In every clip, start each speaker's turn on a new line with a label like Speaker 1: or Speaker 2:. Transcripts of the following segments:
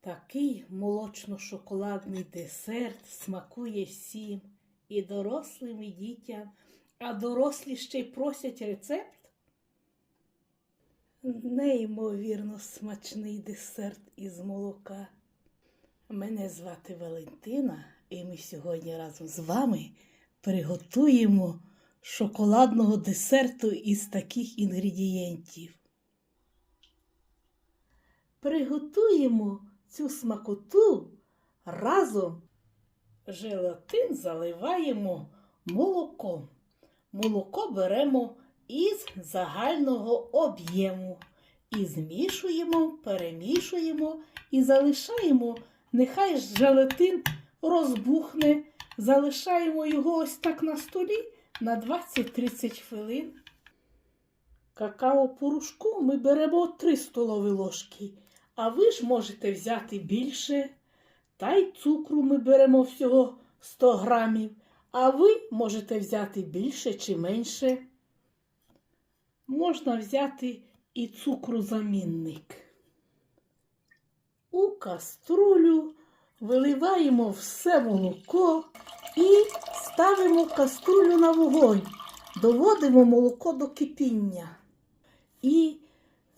Speaker 1: Такий молочно-шоколадний десерт смакує всім, і дорослим, і дітям, а дорослі ще й просять рецепт. Неймовірно смачний десерт із молока. Мене звати Валентина, і ми сьогодні разом з вами приготуємо шоколадного десерту із таких інгредієнтів. Приготуємо цю смакоту разом. Желатин заливаємо молоком. Молоко беремо із загального об'єму. І змішуємо, перемішуємо і залишаємо, нехай желатин розбухне. Залишаємо його ось так на столі на 20-30 хвилин. Какао порошку ми беремо 3 столові ложки, а ви ж можете взяти більше. Та й цукру ми беремо всього 100 грамів, а ви можете взяти більше чи менше. Можна взяти і цукрозамінник. У каструлю виливаємо все молоко і ставимо каструлю на вогонь. Доводимо молоко до кипіння. І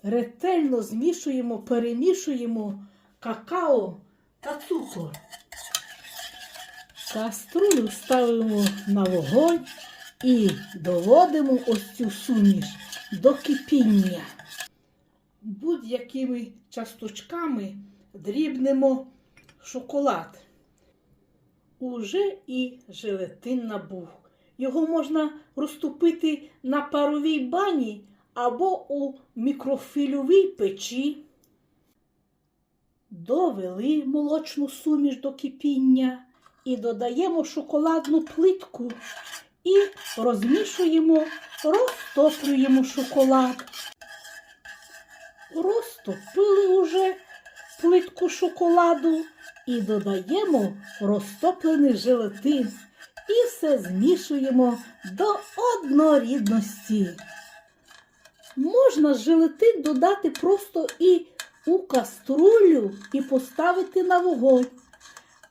Speaker 1: ретельно змішуємо, перемішуємо какао та цукор. Каструлю ставимо на вогонь і доводимо ось цю суміш до кипіння. Будь-якими часточками дрібнемо шоколад. Уже і желатин набух. Його можна розтопити на паровій бані або у мікрофільовій печі. Довели молочну суміш до кипіння і додаємо шоколадну плитку і розмішуємо, розтоплюємо шоколад. Розтопили уже плитку шоколаду і додаємо розтоплений желатин і все змішуємо до однорідності. Можна желатин додати просто і у каструлю і поставити на вогонь,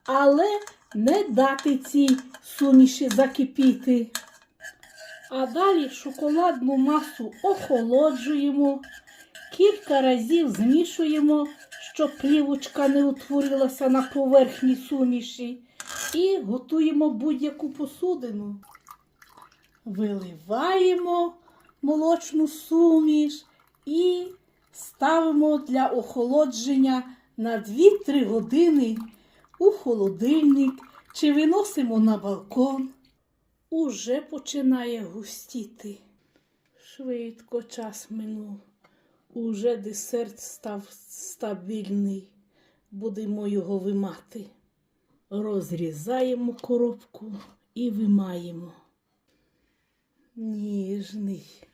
Speaker 1: але не дати цій суміші закипіти. А далі шоколадну масу охолоджуємо, кілька разів змішуємо, щоб плівочка не утворилася на поверхні суміші, і готуємо будь-яку посудину. Виливаємо молочну суміш і ставимо для охолодження на 2-3 години у холодильник чи виносимо на балкон. Уже починає густіти. Швидко час минув. Уже десерт став стабільний. Будемо його вимати. Розрізаємо коробку і вимаємо. Ніжний.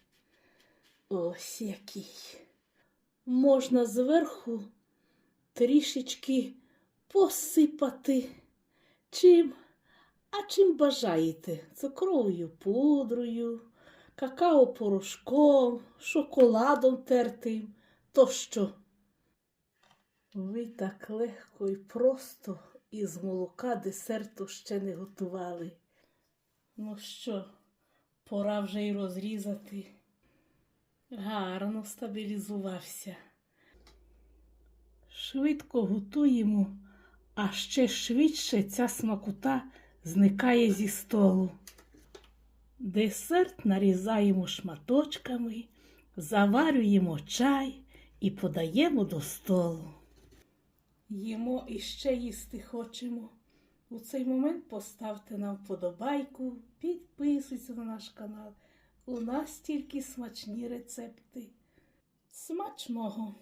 Speaker 1: Ось який. Можна зверху трішечки посипати чим, а чим бажаєте. Цукровою пудрою, какао-порошком, шоколадом тертим тощо. Ви так легко і просто із молока десерту ще не готували. Ну що, пора вже й розрізати. Гарно стабілізувався. Швидко готуємо, а ще швидше ця смакота зникає зі столу. Десерт нарізаємо шматочками, заварюємо чай і подаємо до столу. Їмо і ще їсти хочемо. У цей момент поставте нам вподобайку, підписуйтесь на наш канал. У нас тільки смачні рецепти. Смачного!